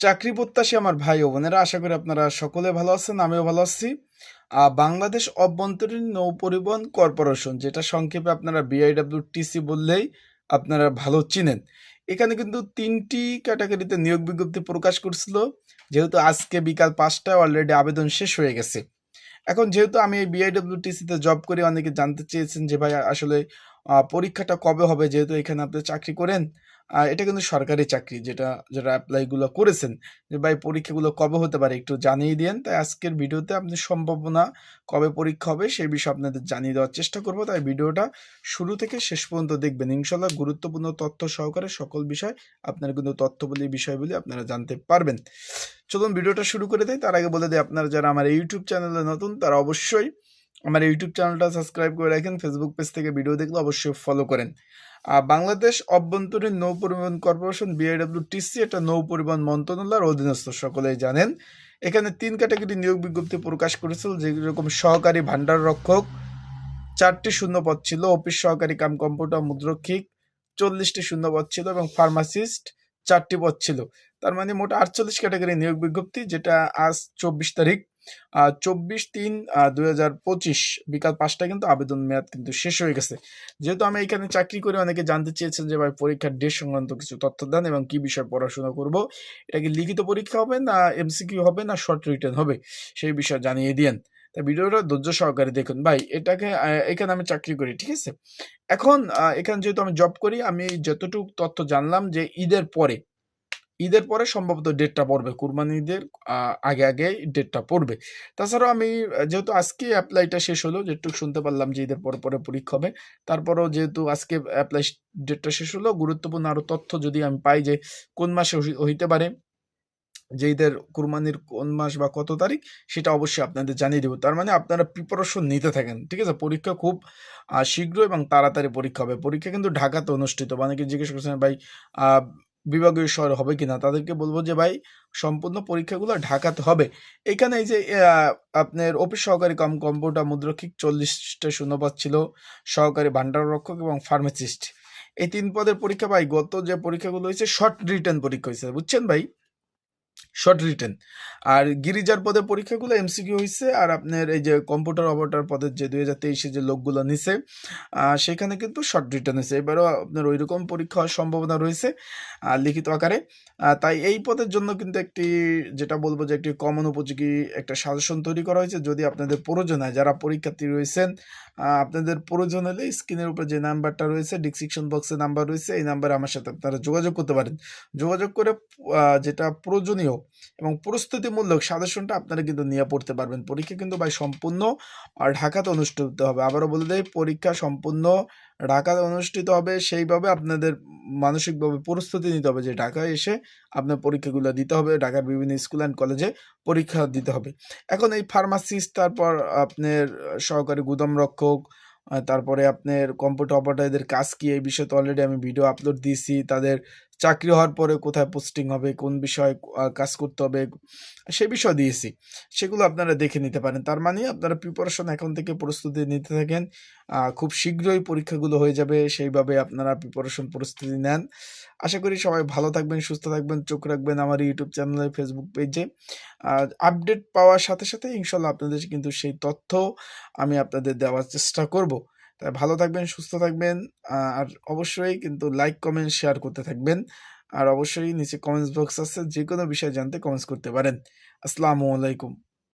চাকরি প্রত্যাশী আমার ভাই ও বোনেরা, আশা করি আপনারা সকলে ভালো আছেন, আমিও ভালো আছি। বাংলাদেশ অভ্যন্তরীণ নৌ পরিবহন কর্পোরেশন, যেটা সংক্ষেপে আপনারা বিআইডব্লিউটিসি বললেই আপনারা ভালো চিনেন। এখানে কিন্তু তিনটি ক্যাটাগরিতে নিয়োগ বিজ্ঞপ্তি প্রকাশ করছিল। যেহেতু আজকে বিকাল পাঁচটায় অলরেডি আবেদন শেষ হয়ে গেছে। এখন যেহেতু আমি এই বিআইডব্লিউটিসিতে জব করি, অনেকে জানতে চেয়েছেন যে ভাই, আসলে পরীক্ষাটা কবে হবে? যেহেতু এখানে আপনি চাকরি করেন এটা কিন্তু সরকারি চাকরি যেটা, যারা অ্যাপ্লাইগুলো করেছেন যে, ভাই, পরীক্ষাগুলো কবে হতে পারে একটু জানিয়ে দিন তাই আজকের ভিডিওতে আপনি সম্ভাবনা কবে পরীক্ষা হবে সেই বিষয়ে আপনাদের জানিয়ে দেওয়ার চেষ্টা করব। তাই ভিডিওটা শুরু থেকে শেষ পর্যন্ত দেখবেন। ইনশাল্লাহ গুরুত্বপূর্ণ তথ্য সহকারে সকল বিষয় আপনারা কিন্তু তথ্যবলী বিষয়গুলি আপনারা জানতে পারবেন। চলুন ভিডিওটা শুরু করে দেয় তার আগে বলে দিই, আপনারা যারা আমার ইউটিউব চ্যানেলে নতুন, তারা অবশ্যই আমার ইউটিউব চ্যানেলটা সাবস্ক্রাইব করে রাখেন ফেসবুক পেজ থেকে ভিডিও দেখলে অবশ্যই ফলো করেন। বাংলাদেশ অভ্যন্তরীণ নৌ পরিবহন কর্পোরেশন বিআইডব্লিউটিসি এটা নৌ পরিবহন মন্ত্রণালয়ের অধীনস্থ, সকলেই জানেন। এখানে তিন ক্যাটাগরি নিয়োগ বিজ্ঞপ্তি প্রকাশ করেছিল, যেরকম সহকারী ভান্ডার রক্ষক, চারটি শূন্য শূন্যপদ ছিল, অফিস সহকারী কাম কম্পিউটার মুদ্রক্ষিক, চল্লিশটি শূন্য শূন্যপদ ছিল এবং ফার্মাসিস্ট চারটি পদ ছিল। তার মানে মোট আটচল্লিশ ক্যাটাগরি নিয়োগ বিজ্ঞপ্তি, যেটা আজ চব্বিশ তারিখ। চব্বিশ তিন দুই হাজার পঁচিশ, বিকাল পাঁচটা কিন্তু আবেদন মেয়াদ কিন্তু শেষ হয়ে গেছে। যেহেতু আমি এখানে চাকরি করে অনেকে জানতে চেয়েছেন যে ভাই পরীক্ষার ডেট সংক্রান্ত কিছু তথ্য দেন এবং কি বিষয়ে পড়াশোনা করব, এটা কি লিখিত পরীক্ষা হবে না এমসিকিউ হবে না শর্ট রিটার্ন হবে, সেই বিষয়ে জানিয়ে দিয়েন। তা ভিডিওটা ধৈর্য সহকারে দেখুন। ভাই, এটাকে এখানে আমি চাকরি করি, ঠিক আছে? এখন এখানে যেহেতু আমি জব করি, আমি যতটুকু তথ্য জানলাম যে ঈদের পরে ঈদের পরে সম্ভবত ডেটটা পড়বে, কুরবানি ঈদের আগে আগে ডেটটা পড়বে। তাছাড়াও আমি, যেহেতু আজকে অ্যাপ্লাইটা শেষ হলো যেটুকু শুনতে পারলাম যে ঈদের পরে পরে পরীক্ষা হবে, তারপরেও যেহেতু আজকে অ্যাপ্লাই ডেটটা শেষ হলো, গুরুত্বপূর্ণ আরও তথ্য যদি আমি পাই যে কোন মাসে হইতে পারে, যে ঈদের কুরবানির কোন মাস বা কত তারিখ, সেটা অবশ্যই আপনাদের জানিয়ে দেবো। তার মানে আপনারা প্রিপারেশন নিতে থাকেন, ঠিক আছে? পরীক্ষা খুব শীঘ্র এবং তাড়াতাড়ি পরীক্ষা হবে। পরীক্ষা কিন্তু ঢাকাতে অনুষ্ঠিত। অনেকে জিজ্ঞেস করছেন, ভাই বিভাগীয় শহর হবে কিনা, তাদেরকে বলব যে, ভাই, সম্পূর্ণ পরীক্ষাগুলো ঢাকাতে হবে। এখানে এই যে আপনার অফিস সহকারী কম, কম্পিউটার মুদ্রক্ষিক চল্লিশটা শূন্যপদ ছিল, সহকারী ভান্ডার রক্ষক এবং ফার্মাসিস্ট। এই তিন পদের পরীক্ষা, ভাই, গত যে পরীক্ষাগুলো হয়েছে, শর্ট রিটার্ন পরীক্ষা হয়েছে, বুঝছেন ভাই? শর্ট রিটেন আর গিরিজার পদের পরীক্ষাগুলো এমসিকিউ হয়েছে আর আপনার এই যে কম্পিউটার অপারেটর পদের যে দুই হাজার তেইশে যে লোকগুলো নিছে সেখানে কিন্তু শর্ট রিটার্ন হয়েছে এবারও আপনার ওই রকম পরীক্ষা হওয়ার সম্ভাবনা রয়েছে লিখিত আকারে। তাই এই পদের জন্য কিন্তু একটি, যেটা বলব যে একটি কমন উপযোগী একটা সাজেশন তৈরি করা হয়েছে, যদি আপনাদের প্রয়োজন হয় যারা পরীক্ষার্থী রয়েছেন আপনাদের প্রয়োজন হলে স্ক্রিনের উপরে যে নাম্বারটা রয়েছে ডিসক্রিপশন বক্সে নাম্বার রয়েছে, এই নাম্বারে আমার সাথে আপনারা যোগাযোগ করতে পারেন। যোগাযোগ করে যেটা প্রয়োজনীয় এবং প্রস্তুতিমূলক সাজেশনটা আপনারা কিন্তু নিয়ে পড়তে পারবেন। পরীক্ষা কিন্তু ভাই সম্পূর্ণ ঢাকাতে অনুষ্ঠিত হবে। আবারও বলে দেয় পরীক্ষা সম্পূর্ণ ঢাকাতে অনুষ্ঠিত হবে। সেইভাবে আপনাদের মানসিকভাবে প্রস্তুতি নিতে হবে যে ঢাকায় এসে আপনার পরীক্ষাগুলো দিতে হবে। ঢাকার বিভিন্ন স্কুল অ্যান্ড কলেজে পরীক্ষা দিতে হবে। এখন এই ফার্মাসিস্ট, তারপর আপনার সহকারী গুদাম রক্ষক তারপরে আপনার কম্পিউটার অপারেটরদের কাজ কি এই বিষয়ে তো অলরেডি আমি ভিডিও আপলোড দিয়েছি। তাদের চাকরি হওয়ার পরে কোথায় পোস্টিং হবে, কোন বিষয়ে কাজ করতে হবে, সে বিষয় দিয়েছি। সেগুলো আপনারা দেখে নিতে পারেন। তার মানে আপনারা প্রিপারেশন এখন থেকে প্রস্তুতি নিতে থাকেন। খুব শীঘ্রই পরীক্ষাগুলো হয়ে যাবে, সেইভাবে আপনারা প্রিপারেশন প্রস্তুতি নেন। আশা করি সবাই ভালো থাকবেন, সুস্থ থাকবেন, চোখ রাখবেন আমার ইউটিউব চ্যানেলে ফেসবুক পেজে আপডেট পাওয়ার সাথে সাথে ইনশাল্লাহ আপনাদের কিন্তু সেই তথ্য আমি আপনাদের দেওয়ার চেষ্টা করব। তাই ভালো থাকবেন, সুস্থ থাকবেন আর অবশ্যই কিন্তু লাইক কমেন্ট শেয়ার করতে থাকবেন। আর অবশ্যই নিচে কমেন্টস বক্স আছে যে কোনো বিষয় জানতে কমেন্টস করতে পারেন। আসসালামু আলাইকুম।